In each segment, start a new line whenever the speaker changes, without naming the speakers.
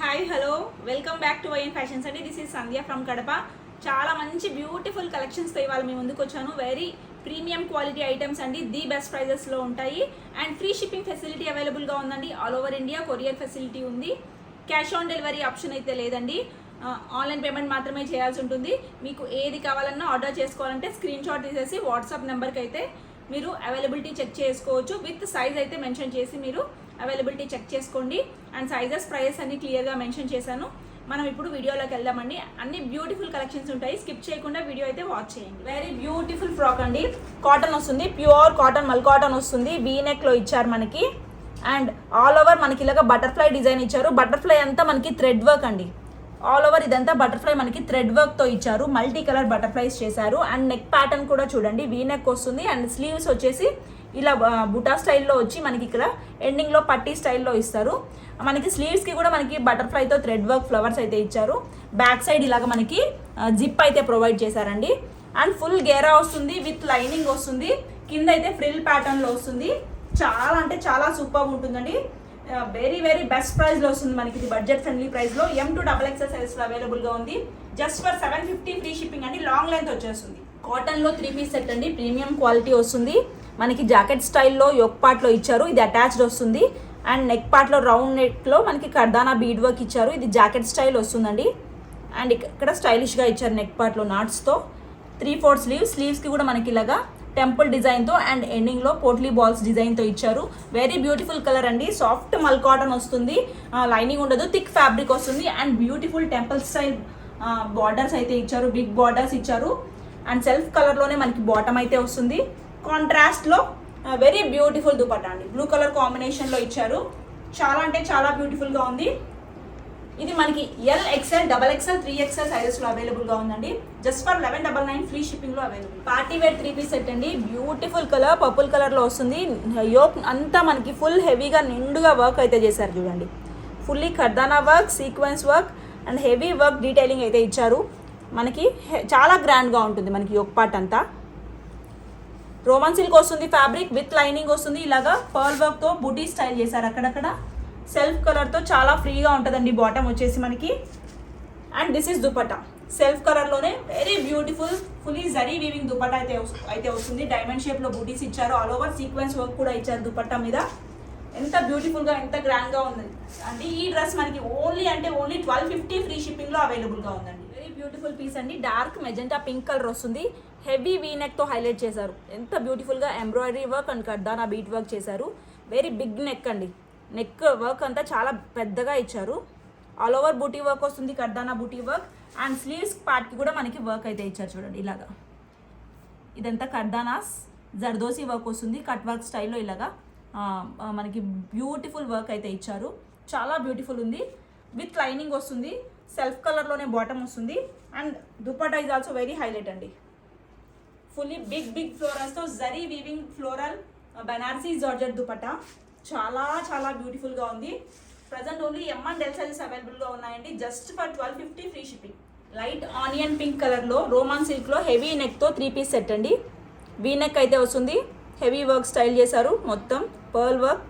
Hi hello welcome back to YN fashions అండి this is Sandhya from Kadapa చాలా మంచి beautiful కలెక్షన్స్తో ఇవాళ మీ ముందుకు వచ్చాను. వెరీ ప్రీమియం క్వాలిటీ ఐటమ్స్ అండి. ది బెస్ట్ ప్రైజెస్లో ఉంటాయి. అండ్ ఫ్రీ షిప్పింగ్ ఫెసిలిటీ అవైలబుల్గా ఉందండి. All over India courier facility ఉంది. క్యాష్ ఆన్ డెలివరీ ఆప్షన్ అయితే లేదండి. ఆన్లైన్ పేమెంట్ మాత్రమే చేయాల్సి ఉంటుంది. మీకు ఏది కావాలన్నా ఆర్డర్ చేసుకోవాలంటే స్క్రీన్ షాట్ తీసేసి వాట్సాప్ నెంబర్కి అయితే మీరు అవైలబిలిటీ చెక్ చేసుకోవచ్చు. విత్ సైజ్ అయితే మెన్షన్ చేసి మీరు అవైలబిలిటీ చెక్ చేసుకోండి. అండ్ సైజెస్ ప్రైజెస్ అన్ని క్లియర్గా మెన్షన్ చేశాను. మనం ఇప్పుడు వీడియోలోకి వెళ్దామండి. అన్ని బ్యూటిఫుల్ కలెక్షన్స్ ఉంటాయి. స్కిప్ చేయకుండా వీడియో అయితే వాచ్ చేయండి. వెరీ బ్యూటిఫుల్ ఫ్రాక్ అండి. కాటన్ వస్తుంది. ప్యూర్ కాటన్ మల్ కాటన్ వస్తుంది. వీ నెక్లో ఇచ్చారు మనకి. అండ్ ఆల్ ఓవర్ మనకి ఇలాగ బటర్ఫ్లై డిజైన్ ఇచ్చారు. బటర్ఫ్లై అంతా మనకి థ్రెడ్ వర్క్ అండి. ఆల్ ఓవర్ ఇదంతా బటర్ఫ్లై మనకి థ్రెడ్ వర్క్తో ఇచ్చారు. మల్టీ కలర్ బటర్ఫ్లైస్ చేశారు. అండ్ నెక్ ప్యాటర్న్ కూడా చూడండి. వీ నెక్ వస్తుంది. అండ్ స్లీవ్స్ వచ్చేసి ఇలా బుటా స్టైల్లో వచ్చి మనకి ఇక్కడ ఎండింగ్లో పట్టీ స్టైల్లో ఇస్తారు. మనకి స్లీవ్స్కి కూడా మనకి బటర్ఫ్లైతో థ్రెడ్ వర్క్ ఫ్లవర్స్ అయితే ఇచ్చారు. బ్యాక్ సైడ్ ఇలాగ మనకి జిప్ అయితే ప్రొవైడ్ చేశారండి. అండ్ ఫుల్ గేరా వస్తుంది విత్ లైనింగ్ వస్తుంది కింద అయితే ఫ్రిల్ ప్యాటర్న్లో వస్తుంది. చాలా అంటే చాలా సూపర్ ఉంటుందండి. వెరీ వెరీ బెస్ట్ ప్రైస్లో వస్తుంది మనకి ఇది బడ్జెట్ ఫ్రెండ్లీ ప్రైస్లో M to double XL size అవైలబుల్గా ఉంది. Just for seven fifty free shipping అండి. లాంగ్ లెంత్ వచ్చేస్తుంది. కాటన్లో త్రీ పీస్ సెట్ అండి. ప్రీమియం క్వాలిటీ వస్తుంది. మనకి జాకెట్ స్టైల్లో యొక్ పార్ట్లో ఇచ్చారు. ఇది అటాచ్డ్ వస్తుంది. అండ్ నెక్ పార్ట్లో రౌండ్ నెక్లో మనకి కర్దానా బీడ్ వర్క్ ఇచ్చారు. ఇది జాకెట్ స్టైల్ వస్తుందండి. అండ్ ఇక్కడ స్టైలిష్గా ఇచ్చారు నెక్ పార్ట్లో నాట్స్తో. త్రీ ఫోర్ స్లీవ్స్ స్లీవ్స్కి కూడా మనకి ఇలాగా టెంపుల్ డిజైన్తో అండ్ ఎండింగ్లో పోట్లీ బాల్స్ డిజైన్తో ఇచ్చారు. వెరీ బ్యూటిఫుల్ కలర్ అండి. సాఫ్ట్ మల్ కాటన్ వస్తుంది. లైనింగ్ ఉండదు థిక్ ఫ్యాబ్రిక్ వస్తుంది. And beautiful temple style borders అయితే ఇచ్చారు. బిగ్ బార్డర్స్ ఇచ్చారు. అండ్ సెల్ఫ్ కలర్లోనే మనకి బాటమ్ అయితే వస్తుంది. కాంట్రాస్ట్లో వెరీ బ్యూటిఫుల్ దుపట్టా అండి. బ్లూ కలర్ కాంబినేషన్లో ఇచ్చారు. చాలా అంటే చాలా బ్యూటిఫుల్గా ఉంది. ఇది మనకి L XL double XL three XL సైజెస్లో అవైలబుల్గా ఉందండి. Just for eleven double nine free షిప్పింగ్లో available party wear three piece set అండి. బ్యూటిఫుల్ కలర్ పర్పుల్ కలర్లో వస్తుంది. యోక్ అంతా మనకి ఫుల్ హెవీగా నిండుగా వర్క్ అయితే చేశారు చూడండి. Fully kardana work sequence work and heavy work detailing అయితే ఇచ్చారు. మనకి హె- చాలా గ్రాండ్గా ఉంటుంది మనకి యోక్ పార్ట్ అంతా. రోమన్ సిల్క్ వస్తుంది ఫ్యాబ్రిక్ విత్ లైనింగ్ వస్తుంది. ఇలాగా పర్ల్ వర్క్తో స్టైల్ చేశారు అక్కడక్కడ. సెల్ఫ్ కలర్తో చాలా ఫ్రీగా ఉంటుందండి బాటమ్ వచ్చేసి మనకి. And this is dupatta. Self కలర్లోనే very beautiful fully zari weaving dupatta అయితే అయితే వస్తుంది. డైమండ్ షేప్లో బూటీస్ ఇచ్చారు. ఆల్ ఓవర్ సీక్వెన్స్ వర్క్ కూడా ఇచ్చారు దుపట్టా మీద. ఎంత బ్యూటిఫుల్గా ఎంత గ్రాండ్గా ఉంది అంటే ఈ డ్రెస్ మనకి ఓన్లీ అంటే ఓన్లీ ట్వెల్వ్ ఫిఫ్టీ ఫ్రీ షిప్పింగ్లో అవైలబుల్గా ఉందండి. వెరీ బ్యూటిఫుల్ పీస్ అండి. డార్క్ మెజెంటా పింక్ కలర్ వస్తుంది. హెవీ వీ నెక్తో హైలైట్ చేశారు. ఎంత బ్యూటిఫుల్గా embroidery work and kardana bead work చేశారు. వెరీ బిగ్ నెక్ అండి. నెక్ వర్క్ అంతా చాలా పెద్దగా ఇచ్చారు. ఆల్ ఓవర్ బూటీ వర్క్ వస్తుంది kardana booti work and sleeves పార్ట్కి కూడా మనకి వర్క్ అయితే ఇచ్చారు చూడండి ఇలాగా. ఇదంతా కర్దానాస్ జర్దోసి వర్క్ వస్తుంది కట్ వర్క్ స్టైల్లో ఇలాగా. మనకి బ్యూటిఫుల్ వర్క్ అయితే ఇచ్చారు. చాలా బ్యూటిఫుల్ ఉంది. విత్ లైనింగ్ వస్తుంది సెల్ఫ్ కలర్లోనే బాటమ్ వస్తుంది. And dupatta is also very highlight అండి. Fully big big ఫ్లోరల్స్తో zari weaving floral Banarasi georgette dupatta చాలా చాలా బ్యూటిఫుల్గా ఉంది. ప్రజెంట్ ఓన్లీ ఎం డెల్ సైజెస్ అవైలబుల్గా ఉన్నాయండి. Just for twelve fifty free shipping light onion pink కలర్లో రోమాన్ సిల్క్లో హెవీ నెక్తో త్రీ పీస్ సెట్ అండి. వీ నెక్ అయితే వస్తుంది. హెవీ వర్క్ స్టైల్ చేశారు మొత్తం. Pearl work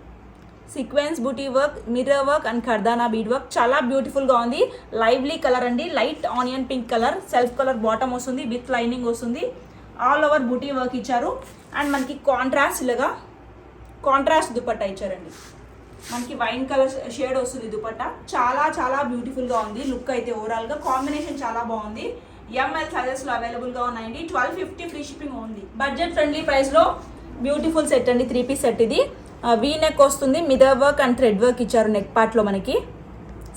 sequence booty work mirror work and kardana bead work చాలా బ్యూటిఫుల్గా ఉంది. లైవ్లీ కలర్ అండి. Light onion pink colour self colour bottom వస్తుంది. విత్ లైనింగ్ వస్తుంది. ఆల్ ఓవర్ బూటీ వర్క్ ఇచ్చారు. అండ్ మనకి కాంట్రాస్ట్ ఇలాగా కాంట్రాస్ట్ దుపట్టా ఇచ్చారండి. మనకి వైన్ కలర్ షేడ్ వస్తుంది దుపట్టా. చాలా చాలా బ్యూటిఫుల్గా ఉంది. లుక్ అయితే ఓవరాల్గా కాంబినేషన్ చాలా బాగుంది. ఎంఎల్ సైజెస్లో అవైలబుల్గా ఉన్నాయండి. ట్వెల్వ్ ఫిఫ్టీ ఫ్రీ షిప్పింగ్ ఉంది బడ్జెట్ ఫ్రెండ్లీ ప్రైస్లో బ్యూటిఫుల్ సెట్ అండి. త్రీ పీస్ సెట్ ఇది. Uh, వీ నెక్ వస్తుంది. Mirror work and thread work ఇచ్చారు నెక్ పార్ట్లో మనకి.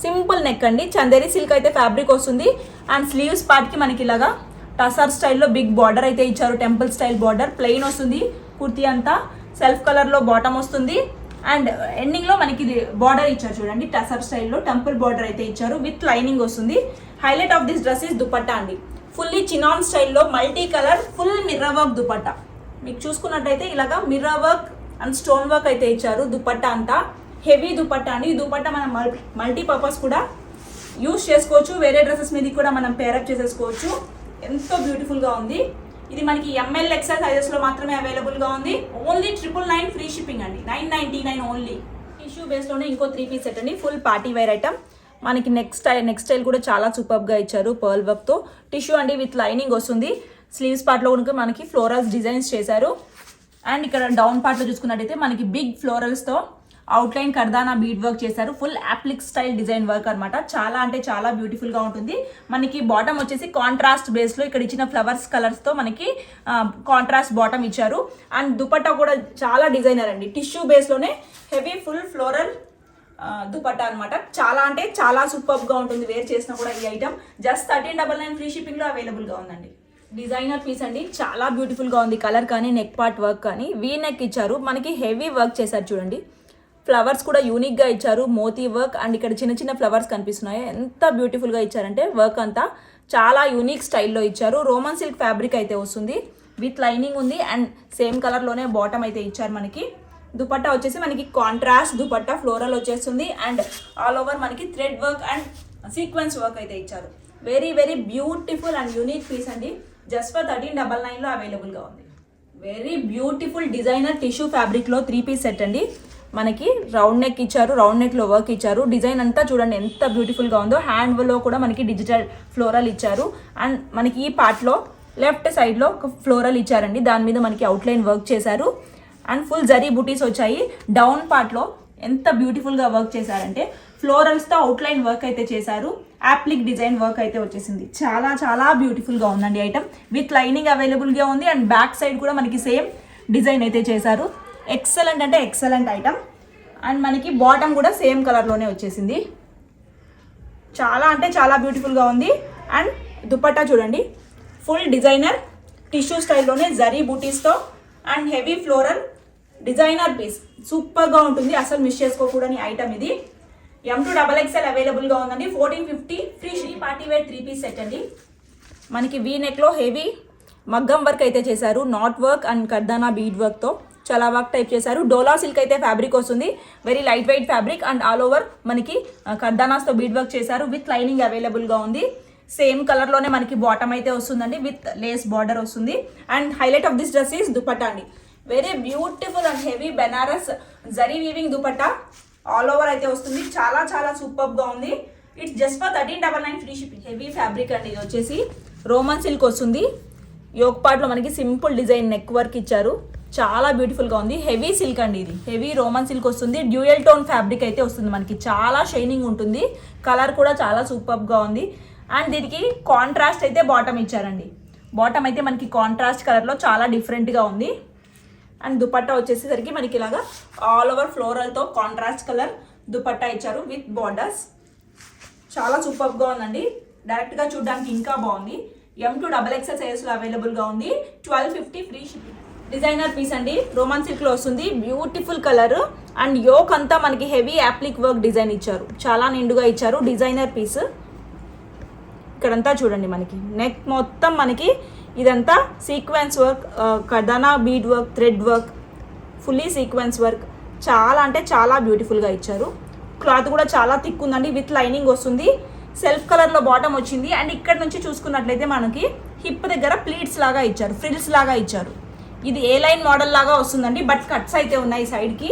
సింపుల్ నెక్ అండి. చందేరి సిల్క్ అయితే ఫ్యాబ్రిక్ వస్తుంది. అండ్ స్లీవ్స్ పార్ట్కి మనకి ఇలాగా టసర్ స్టైల్లో బిగ్ బార్డర్ అయితే ఇచ్చారు. టెంపుల్ స్టైల్ బార్డర్ ప్లెయిన్ వస్తుంది. కుర్తీ అంతా సెల్ఫ్ కలర్లో బాటమ్ వస్తుంది. అండ్ ఎండింగ్లో మనకి ఇది బార్డర్ ఇచ్చారు చూడండి. టసర్ స్టైల్లో టెంపుల్ బార్డర్ అయితే ఇచ్చారు. విత్ లైనింగ్ వస్తుంది. Highlight of this dress is dupatta అండి. ఫుల్లీ చినాన్ స్టైల్లో multi colour full mirror work dupatta మీకు చూసుకున్నట్టయితే ఇలాగా mirror work and stone work అయితే ఇచ్చారు దుపట్టా అంతా. హెవీ దుపట్టా అండి. ఈ దుపట్టా మనం మల్టీ పర్పస్ కూడా యూస్ చేసుకోవచ్చు. వేరే డ్రెస్సెస్ మీద కూడా మనం పేరప్ చేసేసుకోవచ్చు. ఎంతో బ్యూటిఫుల్గా ఉంది. ఇది మనకి ఎంఎల్ ఎక్సెల్ సైజెస్లో మాత్రమే అవైలబుల్గా ఉంది. Only triple nine free shipping అండి. Nine ninety nine only tissue బేస్లోనే ఇంకో త్రీ పీస్ సెట్ అండి. ఫుల్ పార్టీ వేర్ ఐటమ్ మనకి నెక్స్ట్ స్టైల్ నెక్స్ట్ స్టైల్ కూడా చాలా సూపర్గా ఇచ్చారు పర్ల్ వర్క్తో టిష్యూ అండి విత్ లైనింగ్ వస్తుంది. స్లీవ్స్ పార్ట్లో కనుక మనకి ఫ్లోరల్స్ డిజైన్స్ చేశారు. అండ్ ఇక్కడ డౌన్ పార్ట్లో చూసుకున్నట్టయితే మనకి బిగ్ ఫ్లోరల్స్తో అవుట్లైన్ కర్దానా బీడ్ వర్క్ చేశారు. Full applique style design work అనమాట చాలా అంటే చాలా బ్యూటిఫుల్గా ఉంటుంది. మనకి బాటమ్ వచ్చేసి కాంట్రాస్ట్ బేస్లో ఇక్కడ ఇచ్చిన ఫ్లవర్స్ కలర్స్తో మనకి కాంట్రాస్ట్ బాటమ్ ఇచ్చారు. అండ్ దుపట్టా కూడా చాలా డిజైనర్ అండి. టిష్యూ బేస్లోనే హెవీ ఫుల్ ఫ్లోరల్ దుపట్టా అనమాట చాలా అంటే చాలా సూపర్గా ఉంటుంది. వేర్ చేసినా కూడా ఈ item just thirteen double nine free షిప్పింగ్లో అవైలబుల్గా ఉందండి. డిజైనర్ పీస్ అండి. చాలా బ్యూటిఫుల్గా ఉంది. కలర్ కానీ నెక్ పార్ట్ వర్క్ కానీ వీ నెక్ ఇచ్చారు. మనకి హెవీ వర్క్ చేశారు చూడండి. ఫ్లవర్స్ కూడా యూనిక్గా ఇచ్చారు. మోతీ వర్క్ అండ్ ఇక్కడ చిన్న చిన్న ఫ్లవర్స్ కనిపిస్తున్నాయి. ఎంత బ్యూటిఫుల్గా ఇచ్చారంటే వర్క్ అంతా చాలా యూనిక్ స్టైల్లో ఇచ్చారు. రోమన్ సిల్క్ ఫ్యాబ్రిక్ అయితే వస్తుంది. విత్ లైనింగ్ ఉంది అండ్ సేమ్ కలర్లోనే బాటమ్ అయితే ఇచ్చారు మనకి. దుపట్టా వచ్చేసి మనకి కాంట్రాస్ట్ దుపట్టా ఫ్లోరల్ వచ్చేస్తుంది అండ్ ఆల్ ఓవర్ మనకి thread work and sequence work అయితే ఇచ్చారు. Very very beautiful and unique piece అండి. జస్ట్ ఫర్ థర్టీన్ డబల్ నైన్లో అవైలబుల్గా ఉంది. వెరీ బ్యూటిఫుల్ డిజైనర్ టిష్యూ ఫ్యాబ్రిక్లో త్రీ పీస్ సెట్ అండి. మనకి రౌండ్ నెక్ ఇచ్చారు రౌండ్ నెక్లో వర్క్ ఇచ్చారు. డిజైన్ అంతా చూడండి ఎంత బ్యూటిఫుల్గా ఉందో. హ్యాండ్లో కూడా మనకి డిజిటల్ ఫ్లోరల్ ఇచ్చారు. అండ్ మనకి ఈ పార్ట్లో లెఫ్ట్ సైడ్లో ఒక ఫ్లోరల్ ఇచ్చారండి. దాని మీద మనకి అవుట్లైన్ వర్క్ చేశారు. అండ్ ఫుల్ జరీ బుటీస్ వచ్చాయి. డౌన్ పార్ట్లో ఎంత బ్యూటిఫుల్గా వర్క్ చేశారంటే ఫ్లోరల్స్తో అవుట్లైన్ వర్క్ అయితే చేశారు. యాప్లిక్ డిజైన్ వర్క్ అయితే వచ్చేసింది. చాలా చాలా బ్యూటిఫుల్గా ఉందండి ఐటమ్ విత్ లైనింగ్ అవైలబుల్గా ఉంది. అండ్ బ్యాక్ సైడ్ కూడా మనకి సేమ్ డిజైన్ అయితే చేశారు. ఎక్సలెంట్ అంటే ఎక్సలెంట్ ఐటమ్ అండ్ మనకి బాటమ్ కూడా సేమ్ కలర్లోనే వచ్చేసింది. చాలా అంటే చాలా బ్యూటిఫుల్గా ఉంది. అండ్ దుపట్టా చూడండి. ఫుల్ డిజైనర్ టిష్యూ స్టైల్లోనే zari బూటీస్తో and heavy floral designer piece సూపర్గా ఉంటుంది. అసలు మిస్ చేసుకోకూడని ఐటమ్ ఇది. ఎం టూ డబల్ ఎక్స్ఎల్ అవైలబుల్గా ఉందండి. Fourteen fifty free Shri party wear three piece set అండి. మనకి వీ నెక్లో హెవీ మగ్గం వర్క్ అయితే చేశారు. Knot work and kardana bead వర్క్తో చాలా వర్క్ టైప్ చేశారు. డోలా సిల్క్ అయితే ఫ్యాబ్రిక్ వస్తుంది. Very light weight fabric and all over మనకి కర్దానాస్తో బీడ్ వర్క్ చేశారు. విత్ లైనింగ్ అవైలబుల్గా ఉంది. సేమ్ కలర్లోనే మనకి బాటమ్ అయితే వస్తుందండి. విత్ లేస్ బార్డర్ వస్తుంది. And highlight of this dress is dupatta అండి. Very beautiful and heavy Banaras zari weaving dupatta all over అయితే వస్తుంది. చాలా చాలా సూపర్గా ఉంది. It's just for thirteen double nine free shipping heavy fabric అండి ఇది వచ్చేసి. రోమన్ సిల్క్ వస్తుంది. యోక్ పార్ట్లో మనకి సింపుల్ డిజైన్ నెక్ వర్క్ ఇచ్చారు. చాలా బ్యూటిఫుల్గా ఉంది. హెవీ సిల్క్ అండి ఇది. హెవీ రోమన్ సిల్క్ వస్తుంది. డ్యూయల్ టోన్ ఫ్యాబ్రిక్ అయితే వస్తుంది మనకి. చాలా షైనింగ్ ఉంటుంది. కలర్ కూడా చాలా సూపర్గా ఉంది. అండ్ దీనికి కాంట్రాస్ట్ అయితే బాటమ్ ఇచ్చారండి. బాటమ్ అయితే మనకి కాంట్రాస్ట్ కలర్లో చాలా డిఫరెంట్గా ఉంది. అండ్ దుపట్టా వచ్చేసేసరికి మనకి ఇలాగా ఆల్ ఓవర్ ఫ్లోరల్తో కాంట్రాస్ట్ కలర్ దుపట్టా ఇచ్చారు విత్ బార్డర్స్ చాలా సూపర్గా ఉందండి. డైరెక్ట్గా చూడడానికి ఇంకా బాగుంది. ఎం టూ డబల్ ఎక్స్ఎల్ సైజ్లో అవైలబుల్గా ఉంది. Twelve fifty free shipping designer piece అండి. రోమాన్ సిల్క్లో వస్తుంది. బ్యూటిఫుల్ కలర్ అండ్ యోక్ అంతా మనకి హెవీ యాప్లిక్ వర్క్ డిజైన్ ఇచ్చారు. చాలా నిండుగా ఇచ్చారు డిజైనర్ పీస్. ఇక్కడంతా చూడండి మనకి. నెక్ మొత్తం మనకి ఇదంతా sequence work kardana bead work thread work fully sequence work చాలా అంటే చాలా బ్యూటిఫుల్గా ఇచ్చారు. క్లాత్ కూడా చాలా థిక్ ఉందండి. విత్ లైనింగ్ వస్తుంది. సెల్ఫ్ కలర్లో బాటమ్ వచ్చింది. అండ్ ఇక్కడ నుంచి చూసుకున్నట్లయితే మనకి హిప్ దగ్గర ప్లీట్స్ లాగా ఇచ్చారు. ఫ్రిల్స్ లాగా ఇచ్చారు. ఇది ఏ లైన్ మోడల్ లాగా వస్తుందండి బట్ కట్స్ అయితే ఉన్నాయి సైడ్కి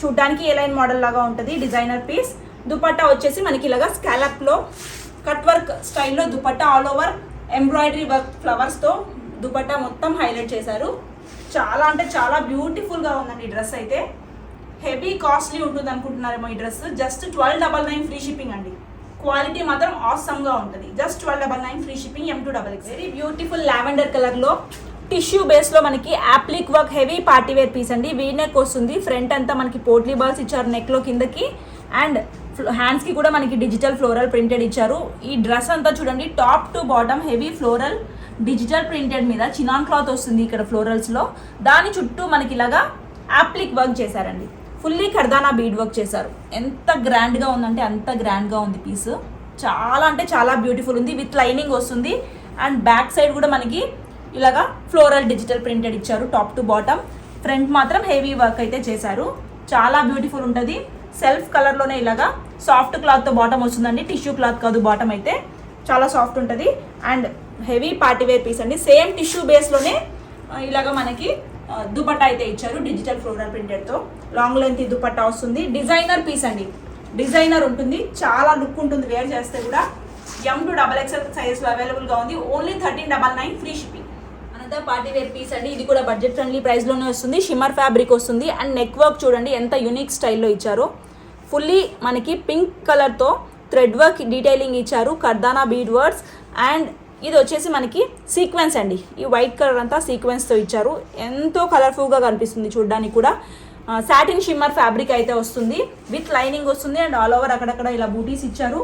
చూడ్డానికి ఏ లైన్ మోడల్ లాగా ఉంటుంది డిజైనర్ పీస్ దుపట్టా వచ్చేసి మనకి ఇలాగా స్కాలప్లో కట్ వర్క్ స్టైల్లో dupatta all over embroidery work ఫ్లవర్స్తో dupatta మొత్తం హైలైట్ చేశారు. చాలా అంటే చాలా బ్యూటిఫుల్గా ఉందండి ఈ డ్రెస్ అయితే. హెవీ కాస్ట్లీ ఉంటుంది అనుకుంటున్నారేమో ఈ dress just twelve double nine free shipping అండి. క్వాలిటీ మాత్రం ఆసమ్గా ఉంటుంది. Just twelve double nine free shipping M two double X very beautiful lavender కలర్లో టిష్యూ బేస్లో మనకి applique work heavy party wear piece అండి. వీ నెక్ వస్తుంది. ఫ్రంట్ అంతా మనకి పోట్లీ బాల్స్ ఇచ్చారు నెక్లో కిందకి. అండ్ హ్యాండ్స్కి కూడా మనకి డిజిటల్ ఫ్లోరల్ ప్రింటెడ్ ఇచ్చారు. ఈ డ్రెస్ అంతా చూడండి. Top to bottom heavy floral digital printed మీద చినాన్ క్లాత్ వస్తుంది ఇక్కడ ఫ్లోరల్స్లో దాని చుట్టూ మనకి ఇలాగా యాప్లిక్ వర్క్ చేశారండి. ఫుల్లీ కర్దానా బీడ్ వర్క్ చేశారు. ఎంత గ్రాండ్గా ఉందంటే అంత గ్రాండ్గా ఉంది పీస్. చాలా అంటే చాలా బ్యూటిఫుల్ ఉంది. విత్ లైనింగ్ వస్తుంది. అండ్ బ్యాక్ సైడ్ కూడా మనకి ఇలాగా ఫ్లోరల్ డిజిటల్ ప్రింటెడ్ ఇచ్చారు టాప్ టు బాటమ్. ఫ్రంట్ మాత్రం హెవీ వర్క్ అయితే చేశారు. చాలా బ్యూటిఫుల్ ఉంటుంది. సెల్ఫ్ కలర్లోనే ఇలాగా సాఫ్ట్ క్లాత్తో బాటమ్ వస్తుందండి. టిష్యూ క్లాత్ కాదు బాటమ్ అయితే. చాలా సాఫ్ట్ ఉంటుంది. And heavy party wear piece అండి. సేమ్ టిష్యూ బేస్లోనే ఇలాగ మనకి దుపట్టా అయితే ఇచ్చారు డిజిటల్ ఫ్లోరల్ ప్రింటెడ్తో లాంగ్ లెంత్ దుపట్టా వస్తుంది. డిజైనర్ పీస్ అండి. డిజైనర్ ఉంటుంది. చాలా లుక్ ఉంటుంది వేర్ చేస్తే కూడా. ఎం టు డబల్ ఎక్స్ఎల్ సైజ్లో అవైలబుల్గా ఉంది. Only thirteen double nine free shipping another party wear piece అండి. ఇది కూడా బడ్జెట్ ఫ్రెండ్లీ ప్రైస్లోనే వస్తుంది. షిమ్మర్ ఫ్యాబ్రిక్ వస్తుంది. అండ్ నెక్ వర్క్ చూడండి ఎంత యూనిక్ స్టైల్లో ఇచ్చారో. ఫుల్లీ మనకి పింక్ కలర్తో థ్రెడ్ వర్క్ డీటెయిలింగ్ ఇచ్చారు. కర్దానా బీడ్ వర్డ్స్ అండ్ ఇది వచ్చేసి మనకి సీక్వెన్స్ అండి. ఈ వైట్ కలర్ అంతా సీక్వెన్స్తో ఇచ్చారు. ఎంతో కలర్ఫుల్గా కనిపిస్తుంది చూడడానికి కూడా. సాటిన్ షిమ్మర్ ఫ్యాబ్రిక్ అయితే వస్తుంది. విత్ లైనింగ్ వస్తుంది. అండ్ ఆల్ ఓవర్ అక్కడక్కడ ఇలా బూటీస్ ఇచ్చారు.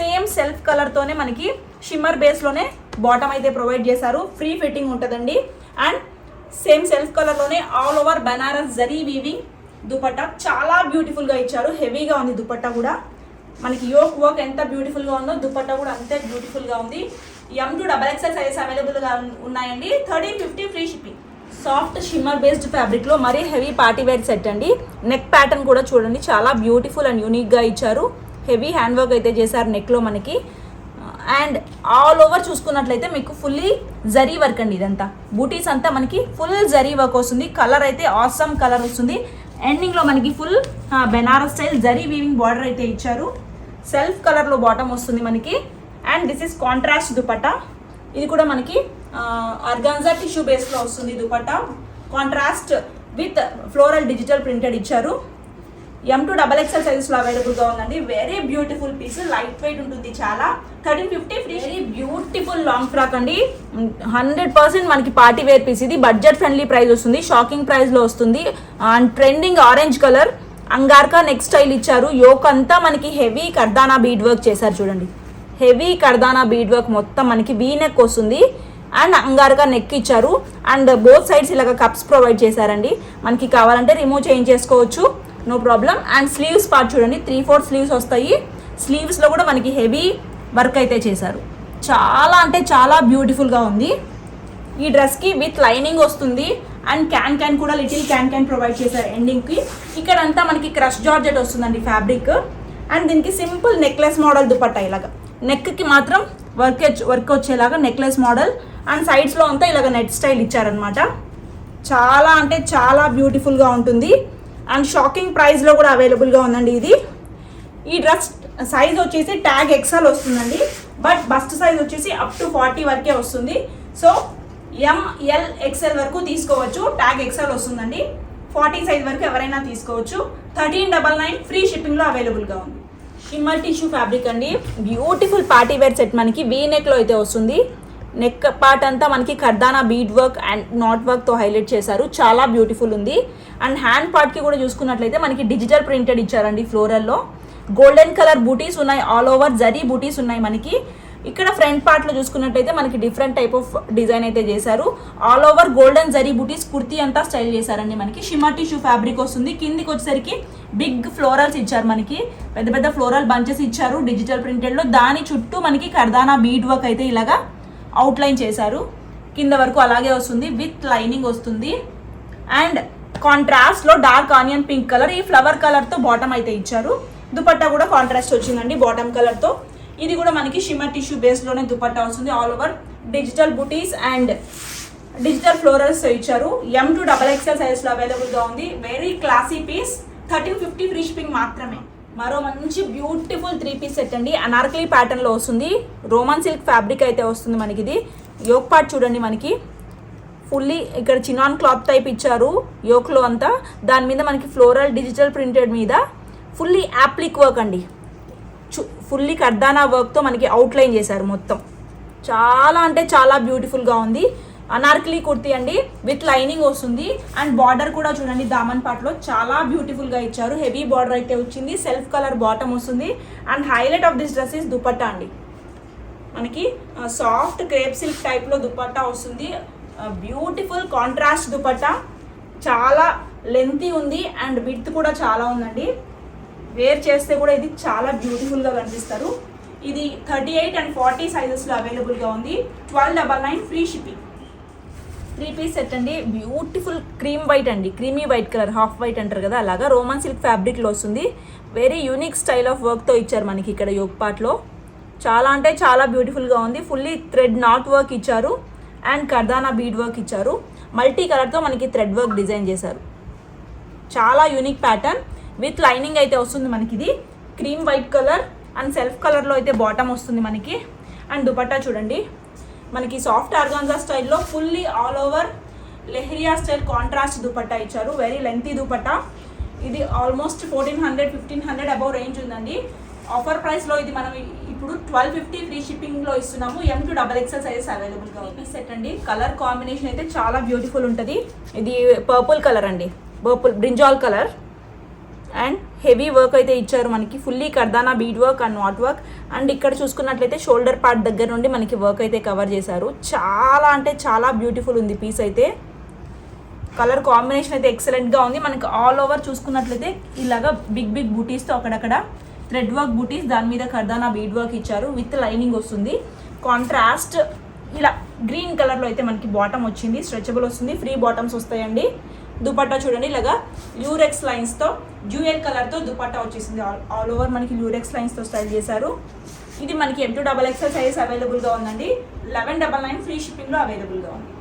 సేమ్ సెల్ఫ్ కలర్తోనే మనకి షిమ్మర్ బేస్లోనే బాటమ్ అయితే ప్రొవైడ్ చేశారు. ఫ్రీ ఫిట్టింగ్ ఉంటుందండి. అండ్ సేమ్ సెల్ఫ్ కలర్లోనే all over Banaras zari weaving dupatta చాలా బ్యూటిఫుల్గా ఇచ్చారు. హెవీగా ఉంది దుపట్టా కూడా. మనకి యోక్ వర్క్ ఎంత బ్యూటిఫుల్గా ఉందో దుపట్టా కూడా అంతే బ్యూటిఫుల్గా ఉంది. M two double XL sizes అవైలబుల్గా ఉన్నాయండి. Thirteen fifty free shipping soft shimmer based ఫ్యాబ్రిక్లో మరీ హెవీ పార్టీ వేర్ సెట్ అండి. నెక్ ప్యాటర్న్ కూడా చూడండి. చాలా బ్యూటిఫుల్ అండ్ యూనిక్గా ఇచ్చారు. హెవీ హ్యాండ్ వర్క్ అయితే చేశారు నెక్లో మనకి. అండ్ ఆల్ ఓవర్ చూసుకున్నట్లయితే మీకు ఫుల్లీ జరీ వర్క్ అండి ఇదంతా. బూటీస్ అంతా మనకి ఫుల్ జరీ వర్క్ వస్తుంది. కలర్ అయితే ఆసమ్ కలర్ వస్తుంది. ఎండింగ్లో మనకి full Benaras style zari weaving border అయితే ఇచ్చారు. సెల్ఫ్ కలర్లో బాటమ్ వస్తుంది మనకి. And this is contrast dupatta. ఇది కూడా మనకి అర్గాన్జా టిష్యూ బేస్లో వస్తుంది dupatta. Contrast with floral digital printed ఇచ్చారు. ఎం టు డబల్ ఎక్స్ఎల్ సైజెస్లో అవైలబుల్గా ఉందండి. Very beautiful piece light weight ఉంటుంది చాలా. Thirteen fifty free very beautiful long frock అండి. హండ్రెడ్ పర్సెంట్ మనకి పార్టీ వేర్ పీస్ ఇది బడ్జెట్ ఫ్రెండ్లీ ప్రైస్ వస్తుంది. షాకింగ్ ప్రైస్లో వస్తుంది. And trending orange colour angarkha neck style ఇచ్చారు. యోక్ అంతా మనకి హెవీ కర్దానా బీడ్ వర్క్ చేశారు చూడండి. హెవీ కర్దానా బీడ్ వర్క్ మొత్తం మనకి వీ నెక్ వస్తుంది. అండ్ అంగారుగా నెక్ ఇచ్చారు. అండ్ బోత్ సైడ్స్ ఇలాగ కప్స్ ప్రొవైడ్ చేశారండి. మనకి కావాలంటే రిమూవ్ చేంజ్ చేసుకోవచ్చు. No problem and sleeves part చూడండి. త్రీ ఫోర్ స్లీవ్స్ వస్తాయి. స్లీవ్స్లో కూడా మనకి హెవీ వర్క్ అయితే చేశారు. చాలా అంటే చాలా బ్యూటిఫుల్గా ఉంది. ఈ డ్రెస్కి విత్ లైనింగ్ వస్తుంది. అండ్ క్యాన్ క్యాన్ కూడా లిటిల్ క్యాన్ క్యాన్ ప్రొవైడ్ చేశారు ఎండింగ్కి ఇక్కడ అంతా మనకి క్రష్ జార్జెట్ వస్తుందండి ఫ్యాబ్రిక్ అండ్ దీనికి సింపుల్ నెక్లెస్ మోడల్ దుపట్టా ఇలాగా. నెక్కి మాత్రం వర్క్ వర్క్ వచ్చేలాగా నెక్లెస్ మోడల్ అండ్ సైడ్స్లో అంతా ఇలాగ నెట్ స్టైల్ ఇచ్చారనమాట చాలా అంటే చాలా బ్యూటిఫుల్గా ఉంటుంది. అండ్ షాకింగ్ ప్రైస్లో కూడా అవైలబుల్గా ఉందండి ఇది. ఈ డ్రెస్ సైజ్ వచ్చేసి ట్యాగ్ ఎక్సెల్ వస్తుందండి. బట్ బస్ట్ సైజ్ వచ్చేసి అప్ టు ఫార్టీ వరకే వస్తుంది. సో ఎంఎల్ ఎక్సెల్ వరకు తీసుకోవచ్చు. ట్యాగ్ ఎక్సెల్ వస్తుందండి. ఫార్టీ సైజ్ వరకు ఎవరైనా తీసుకోవచ్చు. థర్టీన్ డబల్ నైన్ ఫ్రీ షిప్పింగ్లో అవైలబుల్గా ఉంది. షిమ్మర్ టిష్యూ ఫ్యాబ్రిక్ అండి. బ్యూటిఫుల్ పార్టీ వేర్ సెట్ మనకి వీ నెక్లో అయితే వస్తుంది. నెక్ పార్ట్ అంతా మనకి kardana bead work and knot వర్క్తో హైలైట్ చేశారు. చాలా బ్యూటిఫుల్ ఉంది. అండ్ హ్యాండ్ పార్ట్కి కూడా చూసుకున్నట్లయితే మనకి డిజిటల్ ప్రింటెడ్ ఇచ్చారండి ఫ్లోరల్లో. గోల్డెన్ కలర్ బూటీస్ ఉన్నాయి ఆల్ ఓవర్ జరీ బూటీస్ ఉన్నాయి మనకి. ఇక్కడ ఫ్రంట్ పార్ట్లో చూసుకున్నట్టయితే మనకి డిఫరెంట్ టైప్ ఆఫ్ డిజైన్ అయితే చేశారు. ఆల్ ఓవర్ గోల్డెన్ జరీ బూటీస్ కుర్తీ అంతా స్టైల్ చేశారండి మనకి. షిమా టిష్యూ ఫ్యాబ్రిక్ వస్తుంది. కిందికి వచ్చేసరికి బిగ్ ఫ్లోరల్స్ ఇచ్చారు మనకి. పెద్ద పెద్ద ఫ్లోరల్ బంచెస్ ఇచ్చారు డిజిటల్ ప్రింటెడ్లో దాని చుట్టూ మనకి కర్దానా బీడ్ వర్క్ అయితే ఇలాగా అవుట్లైన్ చేశారు. కింద వరకు అలాగే వస్తుంది విత్ లైనింగ్ వస్తుంది. అండ్ కాంట్రాస్ట్లో డార్క్ ఆనియన్ పింక్ కలర్ ఈ ఫ్లవర్ కలర్తో బాటమ్ అయితే ఇచ్చారు. దుపట్టా కూడా కాంట్రాస్ట్ వచ్చిందండి బాటమ్ కలర్తో ఇది కూడా మనకి షిమర్ టిష్యూ బేస్లోనే దుపట్టా వస్తుంది all over digital buttis and digital florals ఇచ్చారు. ఎం టు డబల్ ఎక్స్ఎల్ సైజ్లో అవైలబుల్గా ఉంది. Very classy piece thirteen fifty free shipping మాత్రమే. మరో మంచి బ్యూటిఫుల్ త్రీ పీస్ సెట్ అండి. అనార్కలీ ప్యాటర్న్లో వస్తుంది. రోమన్ సిల్క్ ఫ్యాబ్రిక్ అయితే వస్తుంది మనకి ఇది యోక్ పార్ట్ చూడండి మనకి. ఫుల్లీ ఇక్కడ చినాన్ క్లాత్ టైప్ ఇచ్చారు యోక్లో అంతా. దాని మీద మనకి ఫ్లోరల్ డిజిటల్ ప్రింటెడ్ మీద ఫుల్లీ యాప్లిక్ వర్క్ అండి. ఫుల్లీ కర్దానా వర్క్తో మనకి అవుట్లైన్ చేశారు మొత్తం. చాలా అంటే చాలా బ్యూటిఫుల్గా ఉంది. అనార్కిలీ కుర్తీ అండి విత్ లైనింగ్ వస్తుంది. అండ్ బార్డర్ కూడా చూడండి దామన్ పాట్లో చాలా బ్యూటిఫుల్గా ఇచ్చారు. హెవీ బార్డర్ అయితే వచ్చింది సెల్ఫ్ కలర్ బాటమ్ వస్తుంది. And highlight of this dress is dupatta అండి. మనకి సాఫ్ట్ క్రేప్ సిల్క్ టైప్లో దుపట్టా వస్తుంది. Beautiful contrast dupatta. చాలా లెంతీ ఉంది అండ్ విత్ కూడా చాలా ఉందండి. వేర్ చేస్తే కూడా ఇది చాలా బ్యూటిఫుల్గా కనిపిస్తారు. ఇది థర్టీ ఎయిట్ అండ్ ఫార్టీ సైజెస్లో అవైలబుల్గా ఉంది. Twelve double nine free shipping three piece set అండి. బ్యూటిఫుల్ క్రీమ్ వైట్ అండి. Creamy white colour half white అంటారు కదా అలాగా. రోమన్ సిల్క్ ఫ్యాబ్రిక్లో వస్తుంది. వెరీ యూనిక్ స్టైల్ ఆఫ్ వర్క్తో ఇచ్చారు మనకి ఇక్కడ యోగపాట్లో పార్ట్లో చాలా అంటే చాలా బ్యూటిఫుల్గా ఉంది. ఫుల్లీ థ్రెడ్ నాట్ వర్క్ ఇచ్చారు. అండ్ కర్దానా బీడ్ వర్క్ ఇచ్చారు. మల్టీ కలర్తో మనకి థ్రెడ్ వర్క్ డిజైన్ చేశారు. చాలా యూనిక్ ప్యాటర్న్ విత్ లైనింగ్ అయితే వస్తుంది మనకి ఇది cream white colour and self కలర్లో అయితే బాటమ్ వస్తుంది మనకి. అండ్ దుపట్టా చూడండి. మనకి సాఫ్ట్ ఆర్గాన్జా స్టైల్లో fully all over leheriya style contrast dupatta ఇచ్చారు. వెరీ లెంతీ దుపట్టా ఇది almost fourteen hundred fifteen hundred above range ఉందండి. ఆఫర్ ప్రైస్లో ఇది మనం ఇప్పుడు ట్వెల్వ్ ఫిఫ్టీ ఫ్రీ షిప్పింగ్లో ఇస్తున్నాము. M two double XL sizes అవైలబుల్గా ఉంది సెట్ అండి. కలర్ కాంబినేషన్ అయితే చాలా బ్యూటిఫుల్ ఉంటుంది. ఇది పర్పుల్ కలర్ అండి. Purple brinjal colour and heavy work అయితే ఇచ్చారు మనకి. Fully kardana bead work and knot work and ఇక్కడ చూసుకున్నట్లయితే షోల్డర్ పార్ట్ దగ్గర నుండి మనకి వర్క్ అయితే కవర్ చేశారు. చాలా అంటే చాలా బ్యూటిఫుల్ ఉంది పీస్ అయితే. కలర్ కాంబినేషన్ అయితే ఎక్సలెంట్గా ఉంది. మనకి ఆల్ ఓవర్ చూసుకున్నట్లయితే ఇలాగా బిగ్ బిగ్ బూటీస్తో అక్కడక్కడ థ్రెడ్ వర్క్ బూటీస్ దాని మీద కర్దానా బీడ్ వర్క్ ఇచ్చారు. విత్ లైనింగ్ వస్తుంది. కాంట్రాస్ట్ ఇలా గ్రీన్ కలర్లో అయితే మనకి బాటమ్ వచ్చింది స్ట్రెచబుల్ వస్తుంది. ఫ్రీ బాటమ్స్ వస్తాయండి. దుపట్టా చూడండి ఇలాగా. ల్యూరెక్స్ లైన్స్తో జ్యూయల్ కలర్తో దుపట్టా వచ్చేసింది. ఆల్ ఓవర్ మనకి ల్యూరెక్స్ లైన్స్తో స్టైల్ చేశారు. ఇది మనకి M two double XL size అవైలబుల్గా ఉందండి. లెవెన్ డబల్ నైన్ ఫ్రీ షిప్పింగ్లో అవైలబుల్గా ఉంది.